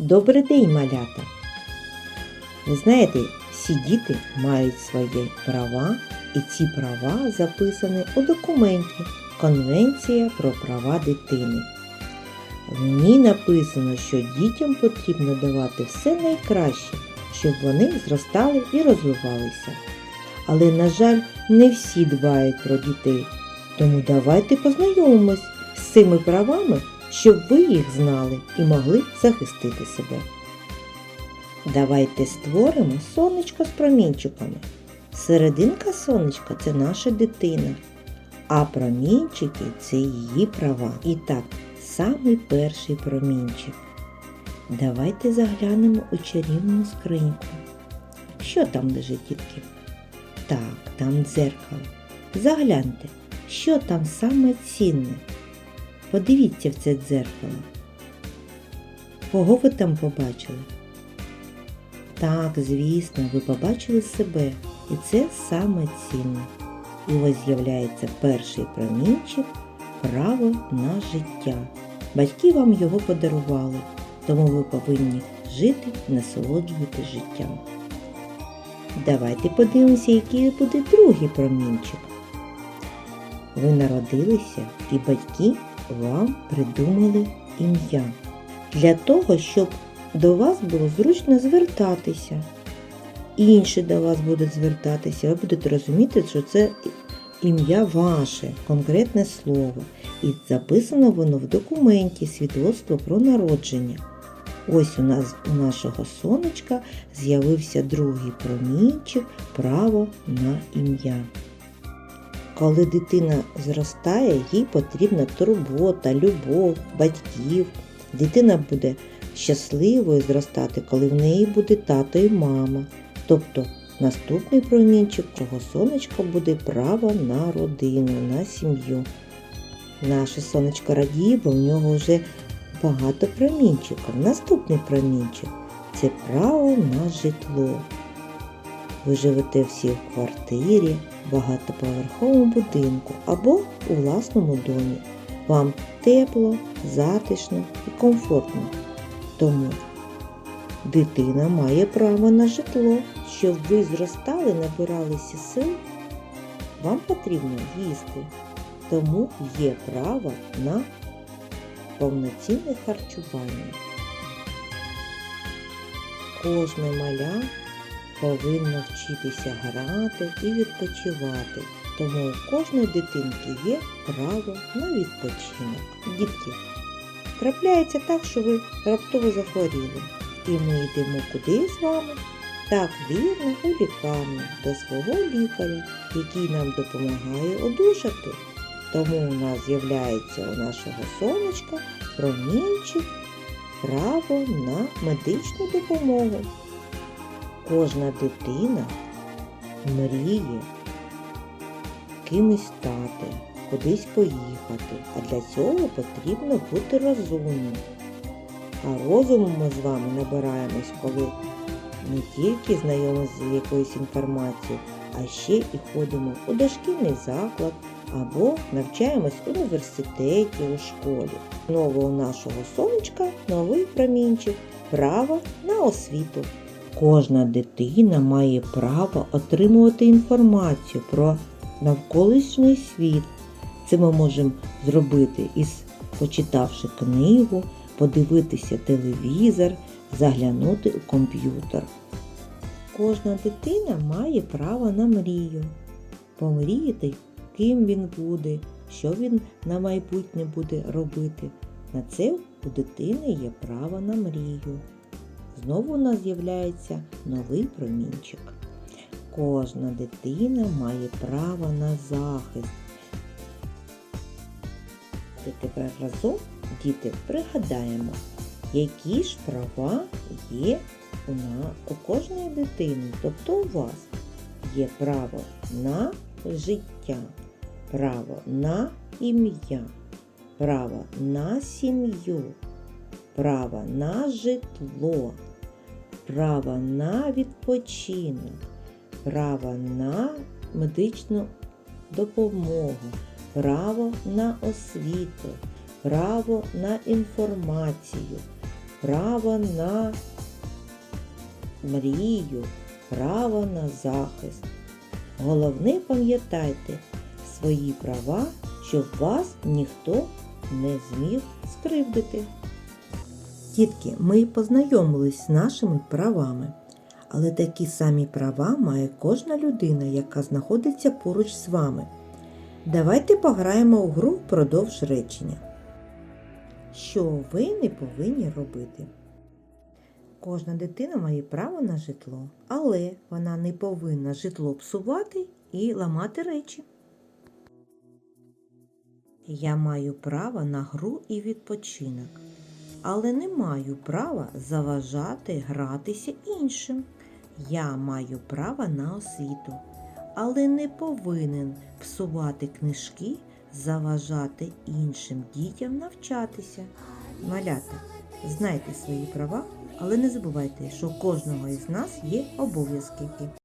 Добрий день, малята! Ви знаєте, всі діти мають свої права, і ці права записані у документі Конвенція про права дитини. В ній написано, що дітям потрібно давати все найкраще, щоб вони зростали і розвивалися. Але, на жаль, не всі дбають про дітей. Тому давайте познайомимось з цими правами, щоб ви їх знали і могли захистити себе. Давайте створимо сонечко з промінчиками. Серединка сонечка це наша дитина, а промінчики це її права. І так, самий перший промінчик. Давайте заглянемо у чарівну скриньку. Що там лежить, дітки? Так, там дзеркало. Загляньте, що там саме цінне. Подивіться в це дзеркало. Кого ви там побачили? Так, звісно, ви побачили себе, і це саме цінне. І ось з'являється перший промінчик право на життя. Батьки вам його подарували, тому ви повинні жити і насолоджуватись життям. Давайте подивимося, який буде другий промінчик. Ви народилися і батьки вам придумали ім'я для того, щоб до вас було зручно звертатися. Інші до вас будуть звертатися, ви будете розуміти, що це ім'я ваше, конкретне слово. І записано воно в документі свідоцтво про народження. Ось у нас у нашого сонечка з'явився другий промінчик право на ім'я. Коли дитина зростає, їй потрібна турбота, любов, батьків. Дитина буде щасливою зростати, коли в неї буде тато і мама. Тобто наступний промінчик цього сонечка буде право на родину, на сім'ю. Наше сонечко радіє, бо в нього вже багато промінчиків. Наступний промінчик це право на житло. Ви живете всі в квартирі, багатоповерховому будинку або у власному домі. Вам тепло, затишно і комфортно. Тому дитина має право на житло. Щоб ви зростали, набиралися сил, вам потрібно їсти. Тому є право на повноцінне харчування. Кожне маля повинно вчитися грати і відпочивати. Тому у кожної дитинки є право на відпочинок. Дітки, трапляється так, що ви раптово захворіли. І ми йдемо куди з вами? Так вірно у лікарню до свого лікаря, який нам допомагає одужати. Тому у нас з'являється у нашого сонечка промінчик право на медичну допомогу. Кожна дитина мріє кимось стати, кудись поїхати, а для цього потрібно бути розумним. А розуму ми з вами набираємось, коли не тільки знайомимося з якоюсь інформацією, а ще і ходимо у дошкільний заклад або навчаємось в університеті у школі. Знову у нашого сонечка новий промінчик право на освіту. Кожна дитина має право отримувати інформацію про навколишній світ. Це ми можемо зробити із почитавши книгу, подивитися телевізор, заглянути у комп'ютер. Кожна дитина має право на мрію. Помріяти, ким він буде, що він на майбутнє буде робити. На це у дитини є право на мрію. Знову у нас з'являється новий промінчик. Кожна дитина має право на захист. І тепер разом, діти, пригадаємо, які ж права є у, на, у кожної дитини, тобто у вас є право на життя, право на ім'я, право на сім'ю, право на житло, право на відпочинок, право на медичну допомогу, право на освіту, право на інформацію, право на мрію, право на захист. Головне пам'ятайте свої права, щоб вас ніхто не зміг скривдити. Дітки, ми познайомились з нашими правами, але такі самі права має кожна людина, яка знаходиться поруч з вами. Давайте пограємо у гру впродовж речення. Що ви не повинні робити? Кожна дитина має право на житло, але вона не повинна житло псувати і ламати речі. Я маю право на гру і відпочинок, але не маю права заважати гратися іншим. Я маю право на освіту, але не повинен псувати книжки, заважати іншим дітям навчатися. Малята, знайте свої права, але не забувайте, що у кожного із нас є обов'язки.